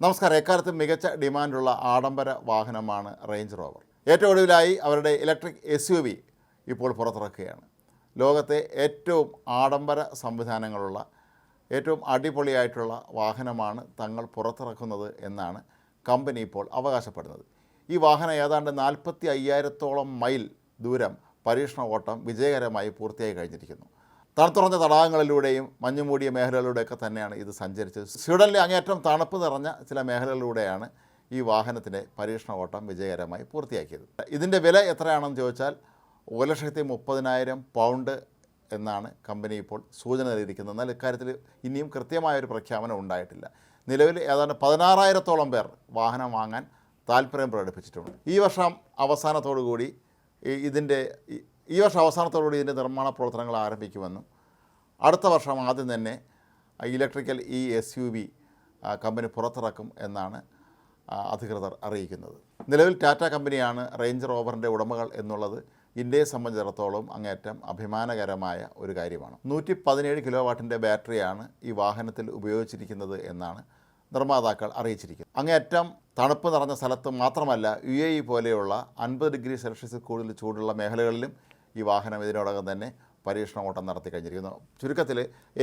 നമസ്കാരം. എക്കാലത്തും മികച്ച ഡിമാൻഡുള്ള ആഡംബര വാഹനമാണ് റേഞ്ച് റോവർ. ഏറ്റവും ഒടുവിലായി അവരുടെ ഇലക്ട്രിക് എസ് യു വി ഇപ്പോൾ പുറത്തിറക്കുകയാണ്. ലോകത്തെ ഏറ്റവും ആഡംബര സംവിധാനങ്ങളുള്ള ഏറ്റവും അടിപൊളിയായിട്ടുള്ള വാഹനമാണ് തങ്ങൾ പുറത്തിറക്കുന്നത് എന്നാണ് കമ്പനി ഇപ്പോൾ അവകാശപ്പെടുന്നത്. ഈ വാഹനം ഏതാണ്ട് നാൽപ്പത്തി അയ്യായിരത്തോളം മൈൽ ദൂരം പരീക്ഷണ ഓട്ടം വിജയകരമായി പൂർത്തിയായി കഴിഞ്ഞിരിക്കുന്നു. തണുത്തുറഞ്ഞ തടാകങ്ങളിലൂടെയും മഞ്ഞുമൂടിയ മേഖലകളിലൂടെയൊക്കെ തന്നെയാണ് ഇത് സഞ്ചരിച്ചത്. സ്വീഡനിലെ അങ്ങേറ്റം തണുപ്പ് നിറഞ്ഞ ചില മേഖലകളിലൂടെയാണ് ഈ വാഹനത്തിന്റെ പരീക്ഷണ ഓട്ടം വിജയകരമായി പൂർത്തിയാക്കിയത്. ഇതിന്റെ വില എത്രയാണെന്ന് ചോദിച്ചാൽ ഒരു ലക്ഷത്തി മുപ്പതിനായിരം പൗണ്ട് എന്നാണ് കമ്പനി ഇപ്പോൾ സൂചന നൽകിയിരിക്കുന്നത്. എന്നാൽ ഇക്കാര്യത്തിൽ ഇനിയും കൃത്യമായൊരു പ്രഖ്യാപനം ഉണ്ടായിട്ടില്ല. നിലവിൽ ഏതാണ്ട് പതിനാറായിരത്തോളം പേർ വാഹനം വാങ്ങാൻ താല്പര്യം പ്രകടിപ്പിച്ചിട്ടുണ്ട്. ഈ വർഷം അവസാനത്തോടു കൂടി ഇതിന്റെ ഈ- വർഷം അവസാനത്തോടുകൂടി ഇതിന്റെ നിർമ്മാണ പ്രവർത്തനങ്ങൾ ആരംഭിക്കുമെന്നും അടുത്ത വർഷം ആദ്യം തന്നെ ഇലക്ട്രിക്കൽ ഈ എസ് യു വി കമ്പനി പുറത്തിറക്കും എന്നാണ് അധികൃതർ അറിയിക്കുന്നത്. നിലവിൽ ടാറ്റ കമ്പനിയാണ് റേഞ്ച് റോവറിന്റെ ഉടമകൾ എന്നുള്ളത് ഇന്ത്യയെ സംബന്ധിച്ചിടത്തോളം അങ്ങേറ്റം അഭിമാനകരമായ ഒരു കാര്യമാണ്. നൂറ്റി പതിനേഴ് കിലോ വാട്ടിന്റെ ബാറ്ററിയാണ് ഈ വാഹനത്തിൽ ഉപയോഗിച്ചിരിക്കുന്നത് എന്നാണ് നിർമ്മാതാക്കൾ അറിയിച്ചിരിക്കുന്നത്. അങ്ങേയറ്റം തണുപ്പ് നിറഞ്ഞ സ്ഥലത്ത് മാത്രമല്ല യു എ ഇ പോലെയുള്ള അൻപത് ഡിഗ്രി സെൽഷ്യസിൽ കൂടുതൽ ചൂടുള്ള മേഖലകളിലും ഈ വാഹനം ഇതിനോടകം തന്നെ പരീക്ഷണ ഓട്ടം നടത്തി കഴിഞ്ഞിരിക്കുന്നു. ചുരുക്കത്തിൽ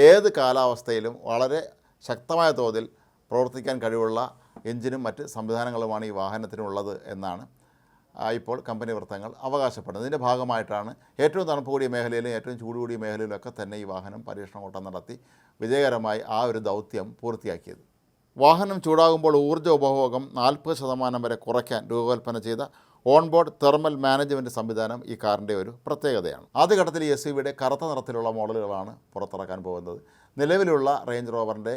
ഏത് കാലാവസ്ഥയിലും വളരെ ശക്തമായ തോതിൽ പ്രവർത്തിക്കാൻ കഴിവുള്ള എഞ്ചിനും മറ്റ് സംവിധാനങ്ങളുമാണ് ഈ വാഹനത്തിനുള്ളത് എന്നാണ് ഇപ്പോൾ കമ്പനി വൃത്തങ്ങൾ അവകാശപ്പെടുന്നത്. ഇതിന്റെ ഭാഗമായിട്ടാണ് ഏറ്റവും തണുപ്പ് കൂടിയ മേഖലയിലും ഏറ്റവും ചൂട് കൂടിയ മേഖലയിലൊക്കെ തന്നെ ഈ വാഹനം പരീക്ഷണ ഓട്ടം നടത്തി വിജയകരമായി ആ ഒരു ദൗത്യം പൂർത്തിയാക്കിയത്. വാഹനം ചൂടാകുമ്പോൾ ഊർജ ഉപഭോഗം നാൽപ്പത് ശതമാനം വരെ കുറയ്ക്കാൻ രൂപകൽപ്പന ചെയ്ത ഓൺബോർഡ് തെർമൽ മാനേജ്മെന്റ് സംവിധാനം ഈ കാറിന്റെ ഒരു പ്രത്യേകതയാണ്. ആദ്യ ഘട്ടത്തിൽ എസ് യു വിയുടെ കറുത്ത നിറത്തിലുള്ള മോഡലുകളാണ് പുറത്തിറക്കാൻ പോകുന്നത്. നിലവിലുള്ള റേഞ്ച് റോവറിന്റെ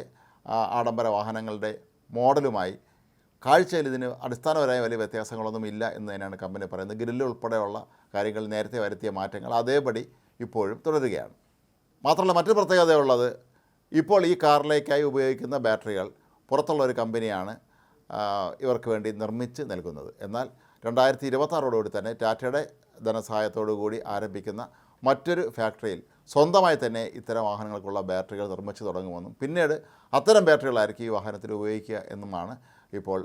ആഡംബര വാഹനങ്ങളുടെ മോഡലുമായി കാഴ്ചയിൽ ഇതിന് അടിസ്ഥാനപരമായ വലിയ വ്യത്യാസങ്ങളൊന്നും ഇല്ല എന്ന് തന്നെയാണ് കമ്പനി പറയുന്നത്. ഗ്രില്ല് ഉൾപ്പെടെയുള്ള കാര്യങ്ങൾ നേരത്തെ വരുത്തിയ മാറ്റങ്ങൾ അതേപടി ഇപ്പോഴും തുടരുകയാണ്. മാത്രമല്ല മറ്റൊരു പ്രത്യേകതയുള്ളത് ഇപ്പോൾ ഈ കാറിലേക്കായി ഉപയോഗിക്കുന്ന ബാറ്ററികൾ പുറത്തുള്ള ഒരു കമ്പനിയാണ് ഇവർക്ക് വേണ്ടി നിർമ്മിച്ച് നൽകുന്നത്. എന്നാൽ രണ്ടായിരത്തി ഇരുപത്താറോടുകൂടി തന്നെ ടാറ്റയുടെ ധനസഹായത്തോടുകൂടി ആരംഭിക്കുന്ന മറ്റൊരു ഫാക്ടറിയിൽ സ്വന്തമായി തന്നെ ഇത്തരം വാഹനങ്ങൾക്കുള്ള ബാറ്ററികൾ നിർമ്മിച്ചു തുടങ്ങുമെന്നും പിന്നീട് അത്തരം ബാറ്ററികളായിരിക്കും ഈ വാഹനത്തിൽ ഉപയോഗിക്കുക എന്നുമാണ് ഇപ്പോൾ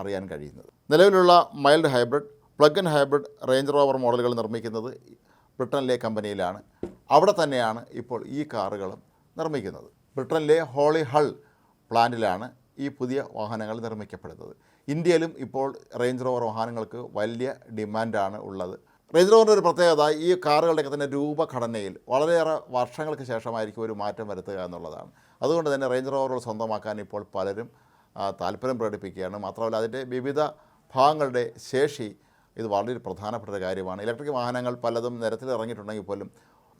അറിയാൻ കഴിയുന്നത്. നിലവിലുള്ള mild hybrid plug in hybrid Range Rover മോഡലുകൾ നിർമ്മിക്കുന്നത് ബ്രിട്ടനിലെ കമ്പനിയിലാണ്. അവിടെ തന്നെയാണ് ഇപ്പോൾ ഈ കാറുകളും നിർമ്മിക്കുന്നത്. ബ്രിട്ടനിലെ ഹോളി ഹൾ പ്ലാന്റിലാണ് ഈ പുതിയ വാഹനങ്ങൾ നിർമ്മിക്കപ്പെടുന്നത്. ഇന്ത്യയിലും ഇപ്പോൾ റേഞ്ച് റോവർ വാഹനങ്ങൾക്ക് വലിയ ഡിമാൻഡാണ് ഉള്ളത്. റേഞ്ച് റോവറിന്റെ ഒരു പ്രത്യേകത ഈ കാറുകളുടെയൊക്കെ തന്നെ രൂപഘടനയിൽ വളരെയേറെ വർഷങ്ങൾക്ക് ശേഷമായിരിക്കും ഒരു മാറ്റം വരുത്തുക എന്നുള്ളതാണ്. അതുകൊണ്ട് തന്നെ റേഞ്ച് റോവറുകൾ സ്വന്തമാക്കാൻ ഇപ്പോൾ പലരും താല്പര്യം പ്രകടിപ്പിക്കുകയാണ്. മാത്രമല്ല അതിന്റെ വിവിധ ഭാഗങ്ങളുടെ ശേഷി ഇത് വളരെ പ്രധാനപ്പെട്ട ഒരു കാര്യമാണ്. ഇലക്ട്രിക് വാഹനങ്ങൾ പലതും നിരത്തിൽ ഇറങ്ങിയിട്ടുണ്ടെങ്കിൽ പോലും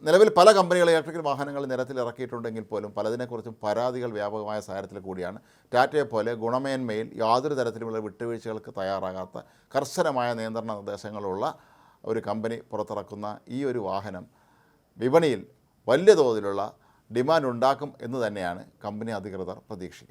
നിലവിൽ പല കമ്പനികൾ ഇലക്ട്രിക്കൽ വാഹനങ്ങൾ നിരത്തിൽ ഇറക്കിയിട്ടുണ്ടെങ്കിൽ പോലും പലതിനെക്കുറിച്ചും പരാതികൾ വ്യാപകമായ സാഹചര്യത്തിൽ കൂടിയാണ് ടാറ്റയെ പോലെ ഗുണമേന്മയിൽ യാതൊരു തരത്തിലുമുള്ള വിട്ടുവീഴ്ചകൾക്ക് തയ്യാറാകാത്ത കർശനമായ നിയന്ത്രണ നിർദ്ദേശങ്ങളുള്ള ഒരു കമ്പനി പുറത്തിറക്കുന്ന ഈ ഒരു വാഹനം വിപണിയിൽ വലിയ തോതിലുള്ള ഡിമാൻഡ് ഉണ്ടാക്കും എന്ന് തന്നെയാണ് കമ്പനി അധികൃതർ പ്രതീക്ഷിക്കുന്നത്.